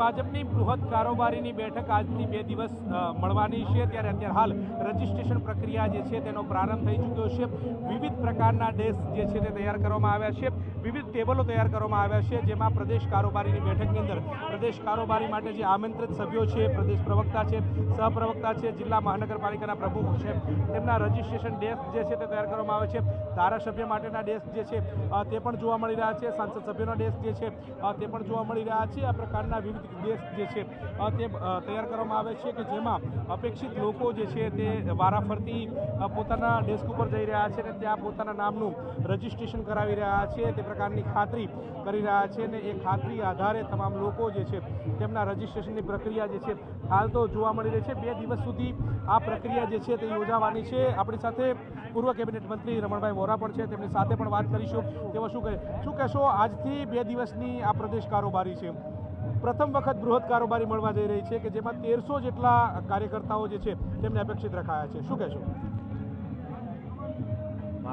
ભાજપની બૃહદ કારોબારીની બેઠક આજથી બે દિવસ મળવાની છે. ત્યારે અત્યારે હાલ રજીસ્ટ્રેશન પ્રક્રિયા જે છે તેનો પ્રારંભ થઈ ચૂક્યો છે. વિવિધ પ્રકારના ડેસ્ક જે છે તે તૈયાર કરવામાં આવ્યા છે. વિવિધ ટેબલો તૈયાર કરવામાં આવ્યા છે, જેમાં પ્રદેશ કારોબારીની બેઠકની અંદર પ્રદેશ કારોબારી માટે જે આમંત્રિત સભ્યો છે, પ્રદેશ પ્રવક્તા છે, સહપ્રવક્તા છે, જિલ્લા મહાનગરપાલિકાના પ્રમુખ છે, તેમના રજિસ્ટ્રેશન ડેસ્ક જે છે તે તૈયાર કરવામાં આવે છે, ધારાસભ્ય માટેના ડેસ્ક જે છે તે પણ જોવા મળી રહ્યા છે, સાંસદ સભ્યોના ડેસ્ક જે છે તે પણ જોવા મળી રહ્યા છે, આ પ્રકારના વિવિધ ડેસ્ક જે છે તે તૈયાર કરવામાં આવે છે કે જેમાં અપેક્ષિત લોકો જે છે તે વારાફરતી પોતાના ડેસ્ક ઉપર જઈ રહ્યા છે અને ત્યાં પોતાના નામનું રજિસ્ટ્રેશન કરાવી રહ્યા છે, તે પ્રકારની ખાતરી કરી રહ્યા છે ને એ ખાતરી આધારે તમામ લોકો જે છે તેમના રજીસ્ટ્રેશનની પ્રક્રિયા જે છે હાલ તો જોવા મળી રહી છે. બે દિવસ સુધી આ પ્રક્રિયા જે છે તે યોજાવાની છે. આપણી સાથે પૂર્વ કેબિનેટ મંત્રી રમણભાઈ વોરા પણ છે. તેમની સાથે પણ વાત કરીશું. તેઓ શું કહે, શું કહેશો? આજથી બે દિવસની આ પ્રદેશ કારોબારી છે. પ્રથમ વખત બૃહદ કારોબારી મળવા જઈ રહી છે કે જેમાં તેરસો જેટલા કાર્યકર્તાઓ જે છે તેમને અપેક્ષિત રખાયા છે. શું કહેશો?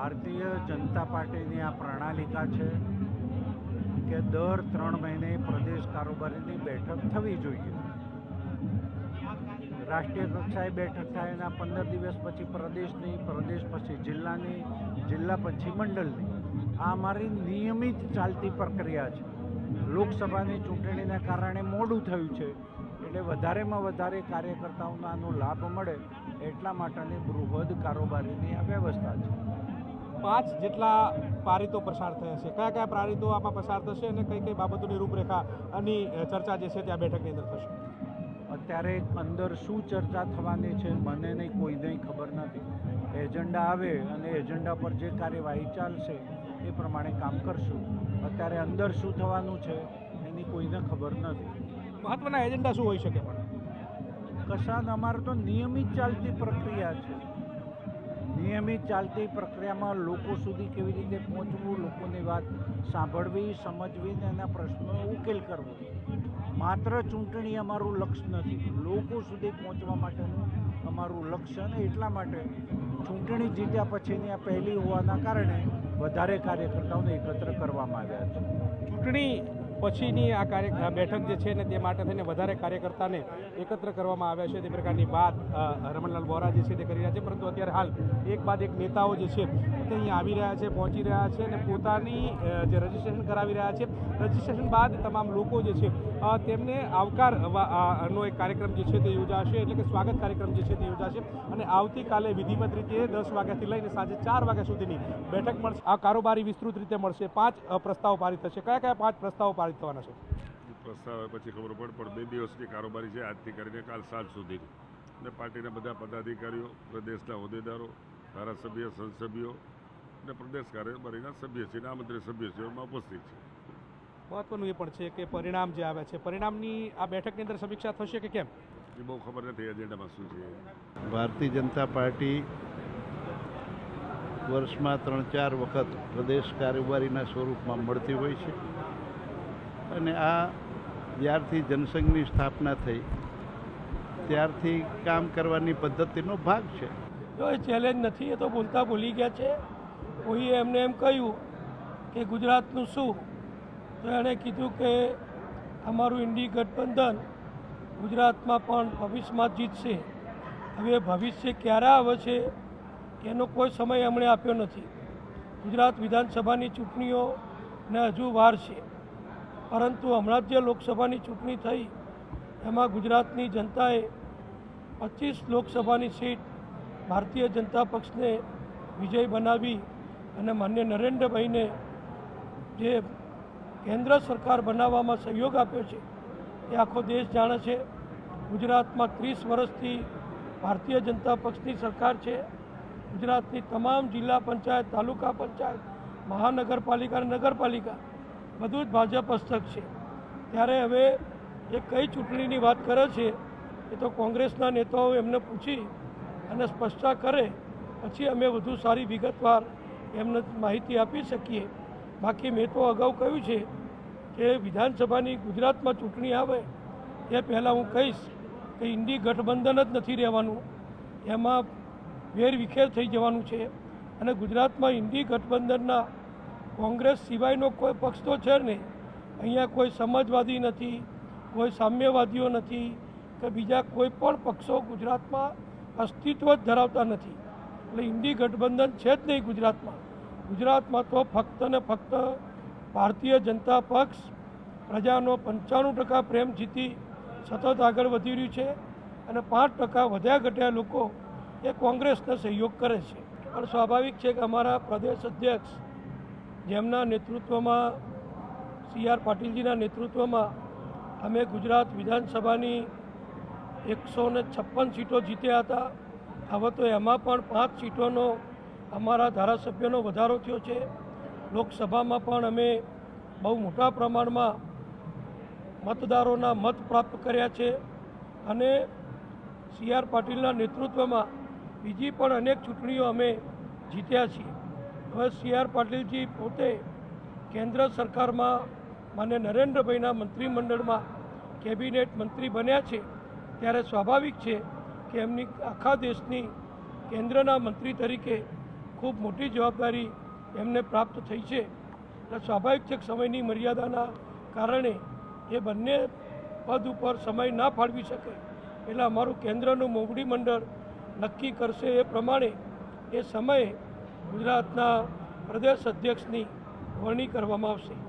ભારતીય જનતા પાર્ટીની આ પ્રણાલિકા છે કે દર ત્રણ મહિને પ્રદેશ કારોબારીની બેઠક થવી જોઈએ. રાષ્ટ્રીય કક્ષાએ બેઠક થાય એના પંદર દિવસ પછી પ્રદેશની, પ્રદેશ પછી જિલ્લાની, જિલ્લા પછી મંડળની. આ અમારી નિયમિત ચાલતી પ્રક્રિયા છે. લોકસભાની ચૂંટણીના કારણે મોડું થયું છે. એટલે વધારેમાં વધારે કાર્યકર્તાઓનો આનો લાભ મળે એટલા માટેની બૃહદ કારોબારીની આ વ્યવસ્થા છે. પાંચ જેટલા પારિતો પસાર થયા છે. કયા કયા પારિતો આમાં પસાર થશે અને કઈ કઈ બાબતોની રૂપરેખા અને ચર્ચા જે છે તે આ બેઠકની અંદર થશે? અત્યારે અંદર શું ચર્ચા થવાની છે મને નહીં કોઈને ખબર નથી. એજન્ડા આવે અને એજન્ડા પર જે કાર્યવાહી ચાલશે એ પ્રમાણે કામ કરશું. અત્યારે અંદર શું થવાનું છે એની કોઈને ખબર નથી. મહત્વના એજન્ડા શું હોઈ શકે પણ? કશાન? અમારે તો નિયમિત ચાલતી પ્રક્રિયા છે. નિયમિત ચાલતી પ્રક્રિયામાં લોકો સુધી કેવી રીતે પહોંચવું, લોકોની વાત સાંભળવી સમજવી ને એના પ્રશ્નો ઉકેલ કરવો. માત્ર ચૂંટણી અમારું લક્ષ્ય નથી. લોકો સુધી પહોંચવા માટેનું અમારું લક્ષ્ય અને એટલા માટે ચૂંટણી જીત્યા પછીની આ પહેલી હોવાના કારણે વધારે કાર્યકર્તાઓને એકત્ર કરવામાં આવ્યા છે. ચૂંટણી પછીની આ કાર્ય બેઠક જે છે ને તે માટે થઈને વધારે કાર્યકર્તાને એકત્ર કરવામાં આવ્યા છે. તે પ્રકારની વાત રમણલાલ વોરા જે છે તે કરી રહ્યા છે. પરંતુ અત્યારે હાલ એક બાદ એક નેતાઓ જે છે તે અહીંયા આવી રહ્યા છે, પહોંચી રહ્યા છે અને પોતાની જે રજીસ્ટ્રેશન કરાવી રહ્યા છે. રજીસ્ટ્રેશન બાદ તમામ લોકો જે છે તેમને આવકાર નો એક કાર્યક્રમ જે છે તે યોજાશે, એટલે કે સ્વાગત કાર્યક્રમ જે છે તે યોજાશે અને આવતીકાલે વિધિવત રીતે દસ વાગ્યાથી લઈને સાંજે ચાર વાગ્યા સુધીની બેઠક મળશે. આ કારોબારી વિસ્તૃત રીતે મળશે. પાંચ પ્રસ્તાવ પારિત થશે. કયા કયા પાંચ પ્રસ્તાવો પારિત થવાના છે? પ્રસ્તાવ પછી ખબર પડે, પણ બે દિવસની કારોબારી છે આજથી કરીને કાલ સાંજ સુધીની. અને પાર્ટીના બધા પદાધિકારીઓ, પ્રદેશના હોદ્દેદારો, ધારાસભ્ય સંસદીઓ અને પ્રદેશ કાર્યકારીના સભ્ય છે અને આમંત્રિત સભ્ય છે એમાં ઉપસ્થિત છે. મહત્વનું એ પણ છે કે પરિણામ જે આવે છે પરિણામની આ બેઠકની અંદર સમીક્ષા થશે કે કેમ? એ બહુ ખબર નથી એજન્ડામાં શું છે? ભારતીય જનતા પાર્ટી વર્ષમાં ત્રણ ચાર વખત પ્રદેશ કારોબારીના સ્વરૂપમાં મળતી હોય છે. અને આ જ્યારથી જનસંઘની સ્થાપના થઈ ત્યારથી કામ કરવાની પદ્ધતિનો ભાગ છે. જો એ ચેલેન્જ નથી એ તો બોલતા ભૂલી ગયા છે. કોઈએ એમને એમ કહ્યું કે ગુજરાતનું શું? તો એણે કીધું કે અમારું ઇન્ડી ગઠબંધન ગુજરાતમાં પણ ભવિષ્યમાં જીતશે. હવે ભવિષ્ય ક્યારે આવે છે એનો કોઈ સમય એમણે આપ્યો નથી. ગુજરાત વિધાનસભાની ચૂંટણીઓને હજુ વાર છે. પરંતુ હમણાં જે લોકસભાની ચૂંટણી થઈ, એમાં ગુજરાતની જનતાએ પચીસ લોકસભાની સીટ ભારતીય જનતા પક્ષને વિજય બનાવી અને માન્ય નરેન્દ્રભાઈને જે કેન્દ્ર સરકાર બનાવવામાં સહયોગ આપ્યો છે, એ આખો દેશ જાણે છે. ગુજરાતમાં ત્રીસ વર્ષથી ભારતીય જનતા પક્ષની સરકાર છે. ગુજરાતની તમામ જિલ્લા પંચાયત, તાલુકા પંચાયત, મહાનગરપાલિકા અને નગરપાલિકા બધું જ ભાજપ હસ્તક છે. ત્યારે હવે એ કઈ ચૂંટણીની વાત કરે છે, એ તો કોંગ્રેસના નેતાઓ એમને પૂછી અને સ્પષ્ટતા કરે. પછી અમે વધુ સારી વિગતવાર એમને માહિતી આપી શકીએ. બાકી મેં તો અગાઉ કહ્યું છે કે વિધાનસભાની ગુજરાતમાં ચૂંટણી આવે એ પહેલાં હું કહીશ કે ઇન્ડી ગઠબંધન જ નથી રહેવાનું. એમાં વેરવિખેર થઈ જવાનું છે. અને ગુજરાતમાં ઇન્ડી ગઠબંધનના કોંગ્રેસ સિવાયનો કોઈ પક્ષ તો છે નહીં. અહીંયા કોઈ સમાજવાદી નથી, કોઈ સામ્યવાદીઓ નથી કે બીજા કોઈ પણ પક્ષો ગુજરાતમાં અસ્તિત્વ જ ધરાવતા નથી. એટલે ઇન્ડી ગઠબંધન છે જ નહીં ગુજરાતમાં. ગુજરાતમાં તો ફક્ત ને ફક્ત ભારતીય જનતા પક્ષ પ્રજાનો પંચાણું ટકા પ્રેમ જીતી સતત આગળ વધી રહ્યું છે અને પાંચ ટકા વધ્યા ઘટ્યા લોકો એ કોંગ્રેસને સહયોગ કરે છે. પણ સ્વાભાવિક છે કે અમારા પ્રદેશ અધ્યક્ષ જેમના નેતૃત્વમાં સી આર પાટીલજીના નેતૃત્વમાં અમે ગુજરાત વિધાનસભાની એકસો ને છપ્પન સીટો જીત્યા હતા. હવે તો એમાં પણ પાંચ સીટોનો અમારા ધારાસભ્યોનો વધારો થયો છે. લોકસભામાં પણ અમે બહુ મોટા પ્રમાણમાં મતદારોના મત પ્રાપ્ત કર્યા છે અને સી આર પાટીલના નેતૃત્વમાં બીજી પણ અનેક ચૂંટણીઓ અમે જીત્યા છીએ. હવે સી આર પાટીલજી પોતે કેન્દ્ર સરકારમાં માન્ય નરેન્દ્રભાઈના મંત્રીમંડળમાં કેબિનેટ મંત્રી બન્યા છે ત્યારે સ્વાભાવિક છે કે એમની આખા દેશની કેન્દ્રના મંત્રી તરીકે ખૂબ મોટી જવાબદારી એમને પ્રાપ્ત થઈ છે. એટલે સ્વાભાવિક છે સમયની મર્યાદાના કારણે એ બંને પદ ઉપર સમય ના ફાળવી શકે. એટલે અમારું કેન્દ્રનું મોવડી મંડળ નક્કી કરશે એ પ્રમાણે એ સમયે ગુજરાતના પ્રદેશ અધ્યક્ષની વરણી કરવામાં આવશે.